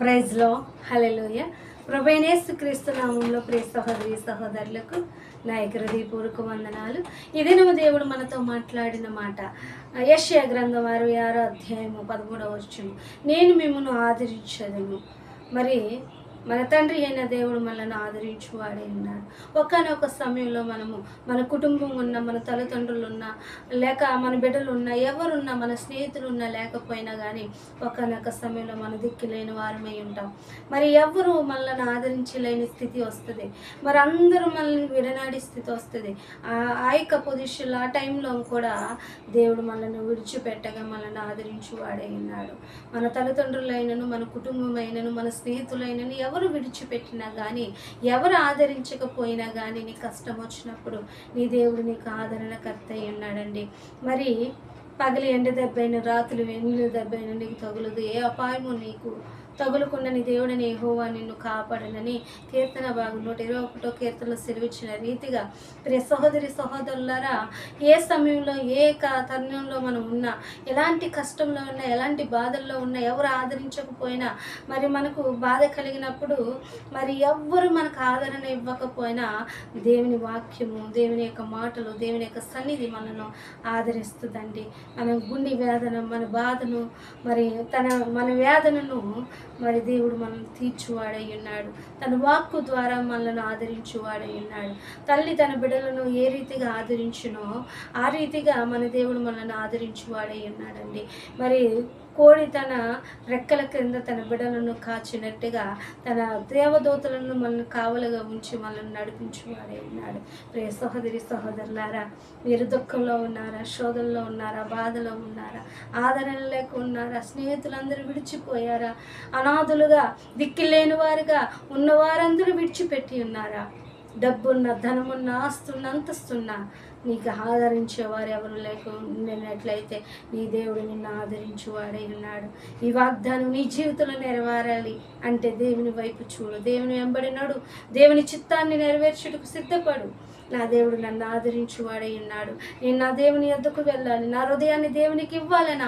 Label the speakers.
Speaker 1: ప్రైజ్లో హలెలుయ ప్రభైనేసు క్రీస్తు నామంలో ప్రియ సహోదరి సహోదరులకు నా హృదయపూర్వక వందనాలు. ఇదేనో దేవుడు మనతో మాట్లాడిన మాట. యశ్య గ్రంథం అరవై ఆరో అధ్యాయము పదమూడవ వచ్చును నేను మిమ్మల్ని ఆదరించదును. మరి మన తండ్రి అయిన దేవుడు మనల్ని ఆదరించువాడే ఉన్నాడు ఒకనొక సమయంలో మనము మన కుటుంబం ఉన్న మన తల్లిదండ్రులు ఉన్నా లేక మన బిడ్డలు ఉన్నా ఎవరున్నా మన స్నేహితులు ఉన్నా లేకపోయినా కానీ ఒకనొక సమయంలో మన దిక్కులేని వారమై ఉంటాం. మరి ఎవరు మనల్ని ఆదరించలేని స్థితి వస్తుంది? మరి అందరూ మనల్ని విడనాడి స్థితి వస్తుంది. ఆ- ఆ యొక్క పొజిషన్లో ఆ టైంలో కూడా దేవుడు మనల్ని విడిచిపెట్టగా మనల్ని ఆదరించువాడే ఉన్నాడు మన తల్లిదండ్రులైనను మన కుటుంబమైనను మన స్నేహితులైనను ఎవరు ఎవరు విడిచిపెట్టినా కానీ ఎవరు ఆదరించకపోయినా కానీ నీ కష్టం వచ్చినప్పుడు నీ దేవుడు నీకు ఆదరణకర్త అయి ఉన్నాడండి మరి పగలి ఎండ దెబ్బైన రాత్రులు వెన్నుల దెబ్బైన నీకు తగులదు. ఏ అపాయము నీకు తగులుకుండా నీ దేవుడని యెహోవా నిన్ను కాపాడనని కీర్తన భాగం నూట ఇరవై ఒకటో కీర్తనలో సెలవిచ్చిన రీతిగా ప్రియ సహోదరి సహోదరులారా ఏ సమయంలో ఏ క- తరుణంలో మనం ఉన్నా ఎలాంటి కష్టంలో ఉన్నా ఎలాంటి బాధల్లో ఉన్నా ఎవరు ఆదరించకపోయినా మరి మనకు బాధ కలిగినప్పుడు మరి ఎవ్వరు మనకు ఆదరణ ఇవ్వకపోయినా దేవుని వాక్యము దేవుని యొక్క మాటలు దేవుని యొక్క సన్నిధి మనను ఆదరిస్తుందండి. మన గుండె వేదన మన బాధను మరి తన మన వేదనను మరి దేవుడు మనల్ని తీర్చువాడై ఉన్నాడు. తన వాక్కు ద్వారా మనల్ని ఆదరించువాడై ఉన్నాడు. తల్లి తన బిడ్డలను ఏ రీతిగా ఆదరించునో ఆ రీతిగా మన దేవుడు మనల్ని ఆదరించువాడై ఉన్నాడండి. మరి కోడి తన రెక్కల క్రింద తన బిడ్డలను కాచినట్టుగా తన దేవదూతలను మనల్ని కావలుగా ఉంచి మనల్ని నడిపించువాడే ఉన్నాడు. ప్రే సహోదరి సహోదరులారా మీరు దుఃఖంలో ఉన్నారా శోధంలో ఉన్నారా బాధలో ఉన్నారా? ఆదరణ లేకున్నారా? స్నేహితులందరూ విడిచిపోయారా? అనాథులుగా దిక్కులేని వారుగా ఉన్నవారందరూ విడిచిపెట్టి ఉన్నారా? డబ్బున్న ధనమున్న ఆస్తున్న అంతస్తున్న నీకు ఆదరించేవారు ఎవరు లేకున్నట్లయితే నీ దేవుడు నిన్ను ఆదరించువాడై ఉన్నాడు. ఈ వాగ్దానం నీ జీవితంలో నెరవేరాలి అంటే దేవుని వైపు చూడు. దేవుని వెంబడినాడు దేవుని చిత్తాన్ని నెరవేర్చుటకు సిద్ధపడు. నా దేవుడు నన్ను ఆదరించువాడై ఉన్నాడు. నేను నా దేవుని ఎద్దకు వెళ్ళాలి. నా హృదయాన్ని దేవునికి ఇవ్వాలని